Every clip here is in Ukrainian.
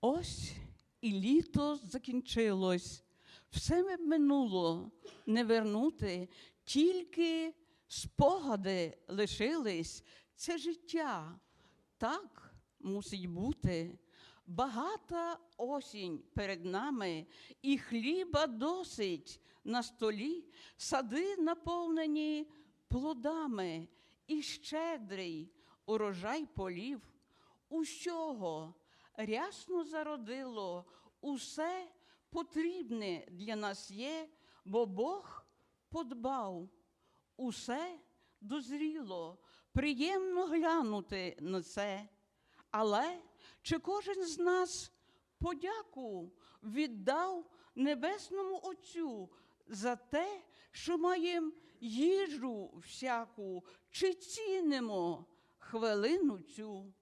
Ось і літо закінчилось, все минуло не вернути, тільки спогади лишились. Це життя так мусить бути. Багата осінь перед нами, і хліба досить на столі, сади наповнені плодами, і щедрий урожай полів. Усього рясно зародило, усе потрібне для нас є, бо Бог подбав, усе дозріло, приємно глянути на це. Але чи кожен з нас подяку віддав Небесному Отцю за те, що маємо їжу всяку, чи цінимо хвилину цю,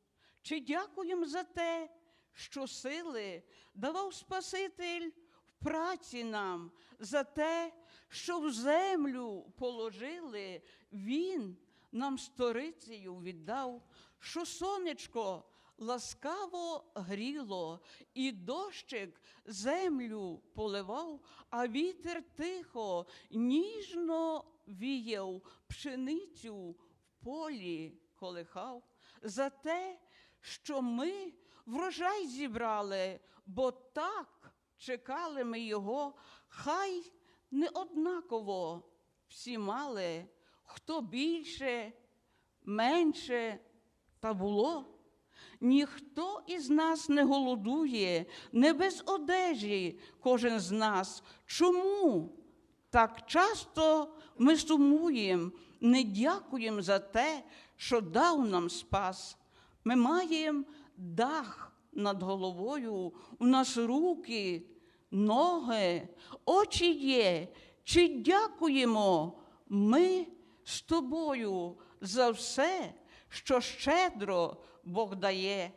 чи дякуємо за те, що сили давав Спаситель в праці нам, за те, що в землю положили, Він нам сторицею віддав, що сонечко ласкаво гріло, і дощик землю поливав, а вітер тихо, ніжно віяв, пшеницю в полі колихав, за те, що ми врожай зібрали, бо так чекали ми його, хай не однаково всі мали, хто більше, менше та було. Ніхто із нас не голодує, не без одежі кожен з нас. Чому так часто ми сумуємо, не дякуємо за те, що дав нам спас? Ми маємо дах над головою, у нас руки, ноги, очі є. Чи дякуємо ми з тобою за все, що щедро Бог дає?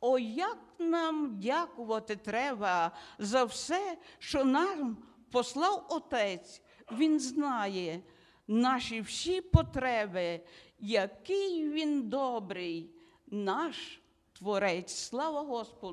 О, як нам дякувати треба за все, що нам послав Отець. Він знає наші всі потреби, який він добрий, наш Творець. Слава Господу!